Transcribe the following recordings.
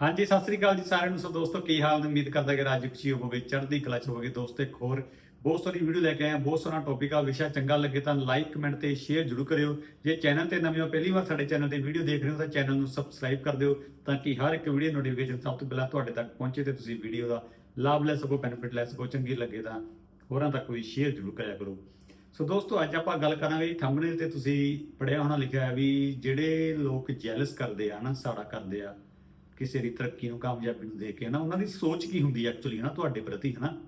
ਹਾਂਜੀ, ਸਤਿ ਸ੍ਰੀ ਅਕਾਲ ਜੀ ਸਾਰਿਆਂ ਨੂੰ। ਸੋ ਦੋਸਤੋ, ਕੀ ਹਾਲ ਨੇ? ਉਮੀਦ ਕਰਦਾ ਕਿ ਰਾਜ ਖੁਸ਼ੀ ਹੋਵੋਗੇ, ਚੜ੍ਹਦੀ ਕਲਾ ਚ ਹੋਵੋਗੇ। ਦੋਸਤੋ, ਇੱਕ ਹੋਰ ਬਹੁਤ ਸਾਰੀ ਵੀਡੀਓ ਲੈ ਕੇ ਆਇਆ ਬਹੁਤ ਸਾਰਾ ਟੌਪਿਕ ਆ, ਵਿਸ਼ਾ ਚੰਗਾ ਲੱਗੇ ਤਾਂ ਲਾਈਕ ਕਮੈਂਟ ਤੇ ਸ਼ੇਅਰ ਜ਼ਰੂਰ ਕਰਿਓ। ਜੇ ਚੈਨਲ ਤੇ ਨਵੇਂ ਹੋ, ਪਹਿਲੀ ਵਾਰ ਸਾਡੇ ਚੈਨਲ ਤੇ ਵੀਡੀਓ ਦੇਖ ਰਹੇ ਹੋ ਤਾਂ ਚੈਨਲ ਨੂੰ ਸਬਸਕ੍ਰਾਈਬ ਕਰ ਦਿਓ ਤਾਂ ਕਿ ਹਰ ਇੱਕ ਵੀਡੀਓ ਨੋਟੀਫਿਕੇਸ਼ਨ ਸਭ ਤੋਂ ਪਹਿਲਾਂ ਤੁਹਾਡੇ ਤੱਕ ਪਹੁੰਚੇ ਤੇ ਤੁਸੀਂ ਵੀਡੀਓ ਦਾ ਲਾਭ ਲੈ ਸਕੋ ਬੈਨੀਫਿਟ ਲੈ ਸਕੋ। ਚੰਗੀ ਲੱਗੇ ਤਾਂ ਹੋਰਾਂ ਤੱਕ ਵੀ ਸ਼ੇਅਰ ਜ਼ਰੂਰ ਕਰਿਆ ਕਰੋ। ਸੋ ਦੋਸਤੋ, ਅੱਜ ਆਪਾਂ ਗੱਲ ਕਰਾਂਗੇ ਥੰਬਨੇਲ ਤੇ। ਤੁਸੀਂ ਪੜਿਆ ਹੋਣਾ, ਲਿਖਿਆ ਹੈ ਵੀ ਜਿਹੜੇ ਲੋਕ ਜੈਲਸ ਕਰਦੇ ਆ ਨਾ, ਸਾੜਾ ਕਰਦੇ ਆ ਕਿਸੇ ਦੀ ਤਰੱਕੀ ਨੂੰ ਕਾਮਯਾਬੀ ਨੂੰ ਦੇਖ ਕੇ ਨਾ ਉਹਨਾਂ ਦੀ ਸੋਚ ਕੀ ਹੁੰਦੀ ਹੈ ਐਕਚੁਅਲੀ ਨਾ ਤੁਹਾਡੇ ਪ੍ਰਤੀ, ਹਨਾ?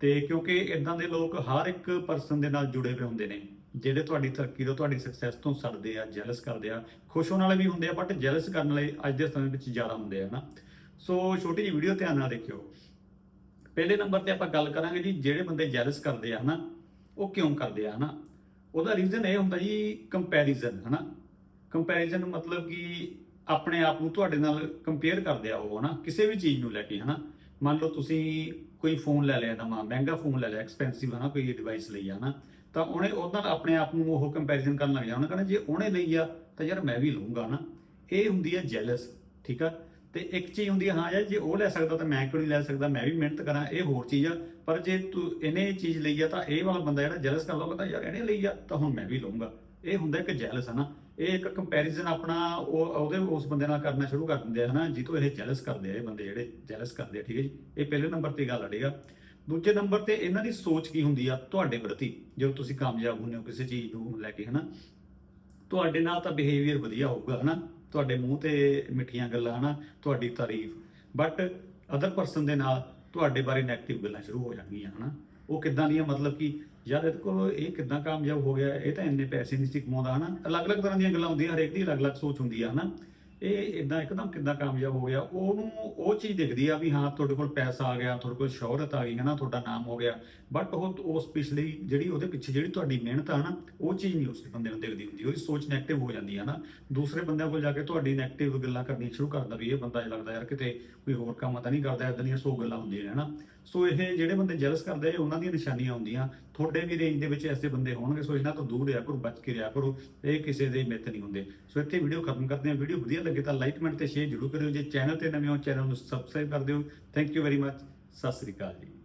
ਤੇ ਕਿਉਂਕਿ ਇਦਾਂ ਦੇ ਲੋਕ ਹਰ ਇੱਕ ਪਰਸਨ ਦੇ ਨਾਲ ਜੁੜੇ ਹੋਏ ਹੁੰਦੇ ਨੇ, ਜਿਹੜੇ ਤੁਹਾਡੀ ਤਰੱਕੀ ਤੋਂ, ਤੁਹਾਡੀ ਸਕਸੈਸ ਤੋਂ ਸੜਦੇ ਆ ਜੈਲਸ ਕਰਦੇ ਆ, ਖੁਸ਼ ਹੋਣ ਵਾਲੇ ਵੀ ਹੁੰਦੇ ਆ ਬਟ ਜੈਲਸ ਕਰਨ ਵਾਲੇ ਅੱਜ ਦੇ ਸਮੇਂ ਵਿੱਚ ਜ਼ਿਆਦਾ ਹੁੰਦੇ ਆ ਨਾ ਸੋ ਛੋਟੀ ਜਿਹੀ ਵੀਡੀਓ ਧਿਆਨ ਨਾਲ ਦੇਖਿਓ। ਪਹਿਲੇ ਨੰਬਰ ਤੇ ਆਪਾਂ ਗੱਲ ਕਰਾਂਗੇ ਜੀ, ਜਿਹੜੇ ਬੰਦੇ ਜੈਲਸ ਕਰਦੇ ਆ, ਹਨਾ? ਉਹ ਕਿਉਂ ਕਰਦੇ ਆ, ਹਨਾ? ਉਹਦਾ ਰੀਜ਼ਨ ਇਹ ਹੁੰਦਾ ਜੀ ਕੰਪੈਰੀਜ਼ਨ ਹਨਾ? ਕੰਪੈਰੀਜ਼ਨ ਮਤਲਬ ਕਿ ਆਪਣੇ ਆਪ ਨੂੰ ਤੁਹਾਡੇ ਨਾਲ ਕੰਪੇਅਰ ਕਰਦੇ ਆ ਉਹ, ਹਨਾ? ਕਿਸੇ ਵੀ ਚੀਜ਼ ਨੂੰ ਲੈ ਕੇ, ਹਨਾ? ਮੰਨ ਲਓ ਤੁਸੀਂ ਕੋਈ ਫੋਨ ਲੈ ਲਿਆ, ਨਵਾਂ, ਮਹਿੰਗਾ ਫੋਨ ਲੈ ਲਿਆ ਐਕਸਪੈਂਸਿਵ ਹਨਾ? ਕੋਈ ਡਿਵਾਈਸ ਲਈ ਆ ਨਾ ਤਾਂ ਉਹਨੇ ਉਹਦਾ ਆਪਣੇ ਆਪ ਨੂੰ ਉਹ ਕੰਪੈਰੀਜ਼ਨ ਕਰਨ ਲੱਗ ਜਾਣਾ ਕਹਿੰਦਾ ਜੇ ਉਹਨੇ ਲਈ ਆ, ਤਾਂ ਯਾਰ ਮੈਂ ਵੀ ਲਵਾਂਗਾ ਨਾ ਇਹ ਹੁੰਦੀ ਹੈ ਜੈਲਸ ਠੀਕ ਆ? ਤੇ ਇੱਕ ਚੀਜ਼ ਹੁੰਦੀ ਹੈ ਹਾਂ ਯਾਰ, ਜੇ ਉਹ ਲੈ ਸਕਦਾ ਤਾਂ ਮੈਂ ਕਿਉਂ ਨਹੀਂ ਲੈ ਸਕਦਾ? ਮੈਂ ਵੀ ਮਿਹਨਤ ਕਰਾਂ, ਇਹ ਹੋਰ ਚੀਜ਼ ਆ। ਪਰ ਜੇ ਤੂੰ ਇਹਨੇ ਚੀਜ਼ ਲਈ ਆ, ਤਾਂ ਇਹ ਵਾਲਾ ਬੰਦਾ ਜਿਹੜਾ ਜੈਲਸ ਕਰ ਲਊਗਾ ਤਾਂ ਯਾਰ, ਇਹਨੇ ਲਈ ਆ, ਤਾਂ ਹੁਣ ਮੈਂ ਵੀ ਲਵਾਂਗਾ ਇਹ ਹੁੰਦਾ ਇੱਕ ਜੈਲਸ ਹੈ ਨਾ ਇਹ ਇੱਕ ਕੰਪੈਰੀਜ਼ਨ ਆਪਣਾ ਉਹ, ਉਹਦੇ, ਉਸ ਬੰਦੇ ਨਾਲ ਕਰਨਾ ਸ਼ੁਰੂ ਕਰ ਦਿੰਦੇ ਆ, ਹਨਾ? ਜਿੱਤੋਂ ਇਹ ਜੈਲਸ ਕਰਦੇ ਆ ਇਹ ਬੰਦੇ ਜਿਹੜੇ ਜੈਲਸ ਕਰਦੇ ਆ, ਠੀਕ ਹੈ ਜੀ? ਇਹ ਪਹਿਲੇ ਨੰਬਰ ਤੇ ਗੱਲ ਅੜੇਗਾ। ਦੂਜੇ ਨੰਬਰ ਤੇ ਇਹਨਾਂ ਦੀ ਸੋਚ ਕੀ ਹੁੰਦੀ ਆ? ਤੁਹਾਡੇ ਪ੍ਰਤੀ, ਜਦੋਂ ਤੁਸੀਂ ਕਾਮਯਾਬ ਹੁੰਦੇ ਹੋ ਕਿਸੇ ਚੀਜ਼ ਨੂੰ ਲੈ ਕੇ, ਹਨਾ? ਤੁਹਾਡੇ ਨਾਲ ਤਾਂ ਬਿਹੇਵੀਅਰ ਵਧੀਆ ਹੋਊਗਾ, ਹਨਾ? ਤੁਹਾਡੇ ਮੂੰਹ ਤੇ ਮਿੱਠੀਆਂ ਗੱਲਾਂ, ਹਨਾ? ਤੁਹਾਡੀ ਤਾਰੀਫ। ਬਟ ਅਦਰ ਪਰਸਨ ਦੇ ਨਾਲ ਤੁਹਾਡੇ ਬਾਰੇ 네ਗੇਟਿਵ ਗੱਲਾਂ ਸ਼ੁਰੂ ਹੋ ਜਾਣਗੀਆਂ, ਹਨਾ? ਉਹ ਕਿੱਦਾਂ ਦੀਆਂ, ਮਤਲਬ ਕਿ ਯਾਰ ਇਹਦੇ ਕੋਲ ਇਹ ਕਿੱਦਾਂ ਕਾਮਯਾਬ ਹੋ ਗਿਆ, ਇਹ ਤਾਂ ਇੰਨੇ ਪੈਸੇ ਨਹੀਂ ਸੀ ਕਮਾਉਂਦਾ, ਹਨਾ? ਅਲੱਗ-ਅਲੱਗ ਤਰ੍ਹਾਂ ਦੀਆਂ ਗੱਲਾਂ ਹੁੰਦੀਆਂ, ਹਰੇਕ ਦੀ ਅਲੱਗ-ਅਲੱਗ ਸੋਚ ਹੁੰਦੀ ਆ, ਹਨਾ? ਇਹ ਇਦਾਂ ਇੱਕਦਮ ਕਿੱਦਾਂ ਕਾਮਯਾਬ ਹੋ ਗਿਆ? ਉਹਨੂੰ ਉਹ ਚੀਜ਼ ਦਿਖਦੀ ਆ ਵੀ ਹਾਂ, ਤੁਹਾਡੇ ਕੋਲ ਪੈਸਾ ਆ ਗਿਆ, ਤੁਹਾਡੇ ਕੋਲ ਸ਼ੋਹਰਤ ਆ ਗਈ ਹੈ ਨਾ ਤੁਹਾਡਾ ਨਾਮ ਹੋ ਗਿਆ। ਬਟ ਉਹ ਉਸ ਪਿਛਲੀ ਜਿਹੜੀ ਉਹਦੇ ਪਿੱਛੇ ਜਿਹੜੀ ਤੁਹਾਡੀ ਮਿਹਨਤ ਆ ਨਾ, ਉਹ ਚੀਜ਼ ਨਹੀਂ ਉਸ ਬੰਦੇ ਨੂੰ ਦਿਖਦੀ ਹੁੰਦੀ। ਉਹਦੀ ਸੋਚ 네ਗੇਟਿਵ ਹੋ ਜਾਂਦੀ ਹੈ ਨਾ। ਦੂਸਰੇ ਬੰਦਿਆਂ ਕੋਲ ਜਾ ਕੇ ਤੁਹਾਡੀ 네ਗੇਟਿਵ ਗੱਲਾਂ ਕਰਨੀਆਂ ਸ਼ੁਰੂ ਕਰਦਾ ਵੀ ਇਹ ਬੰਦਾ ਲੱਗਦਾ ਯਾਰ ਕਿਤੇ ਕੋਈ ਹੋਰ ਕੰਮ ਤਾਂ ਨਹੀਂ ਕਰਦਾ ਇਦਾਂ ਦੀਆਂ ਸੋ ਗੱਲਾਂ ਹੁੰਦੀਆਂ ਨੇ ਨਾ ਸੋ ਇਹ ਜਿਹੜੇ ਬੰਦੇ ਜੈਲਸ ਕਰਦੇ ਆ ਉਹਨਾਂ ਦੀਆਂ ਨਿਸ਼ਾਨੀਆਂ ਹੁੰਦੀਆਂ। ਤੁਹਾਡੇ ਵੀ ਰੇਂਜ ਦੇ ਵਿੱਚ ਐਸੇ ਬੰਦੇ ਹੋਣਗੇ। ਸੋ ਇਹਨਾਂ ਤੋਂ ਦੂਰ ਰਿਹਾ ਕਰੋ, ਬਚ ਕੇ ਰਿਹਾ ਕਰੋ। ਇਹ ਕਿਸੇ ਦੇ ਮਿੱਤ ਨਹੀਂ ਹੁੰਦੇ। ਸੋ ਇੱਥੇ ਵੀਡੀਓ ਖਤਮ ਕਰਦੇ ਆ ਵੀਡੀਓ ਵਧੀਆ ਲੱਗੇ ਤਾਂ ਲਾਈਕ ਕਮੈਂਟ ਤੇ ਸ਼ੇਅਰ ਜ਼ਰੂਰ ਕਰਿਓ। ਜੇ ਚੈਨਲ ਤੇ ਨਵੇਂ ਹੋ ਚੈਨਲ ਨੂੰ ਸਬਸਕ੍ਰਾਈਬ ਕਰ ਦਿਓ। Thank you very much Sat Sri ਅਕਾਲ ਜੀ।